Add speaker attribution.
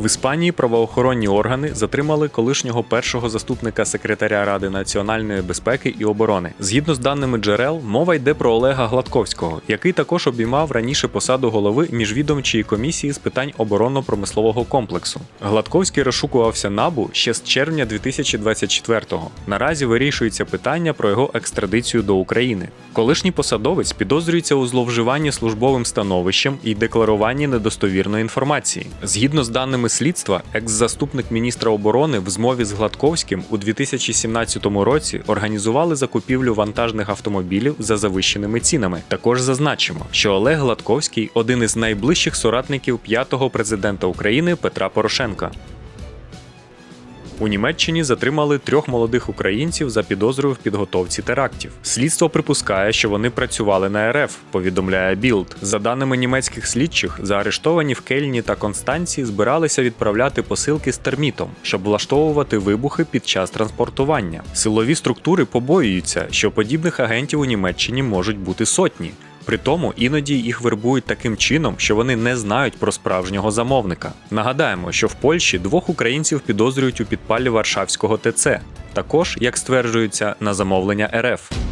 Speaker 1: В Іспанії правоохоронні органи затримали колишнього першого заступника секретаря Ради національної безпеки і оборони. Згідно з даними джерел, мова йде про Олега Гладковського, який також обіймав раніше посаду голови міжвідомчої комісії з питань оборонно-промислового комплексу. Гладковський розшукувався набу ще з червня 2024-го. Наразі вирішується питання про його екстрадицію до України. Колишній посадовець підозрюється у зловживанні службовим становищем і декларуванні недостовірної інформації. Згідно з даними слідства, екс-заступник міністра оборони в змові з Гладковським у 2017 році організували закупівлю вантажних автомобілів за завищеними цінами. Також зазначимо, що Олег Гладковський один із найближчих соратників п'ятого президента України Петра Порошенка. У Німеччині затримали трьох молодих українців за підозрою в підготовці терактів. Слідство припускає, що вони працювали на РФ, повідомляє Білд. За даними німецьких слідчих, заарештовані в Кельні та Констанції збиралися відправляти посилки з термітом, щоб влаштовувати вибухи під час транспортування. Силові структури побоюються, що подібних агентів у Німеччині можуть бути сотні. При тому іноді їх вербують таким чином, що вони не знають про справжнього замовника. Нагадаємо, що в Польщі двох українців підозрюють у підпалі Варшавського ТЦ, також, як стверджується, на замовлення РФ.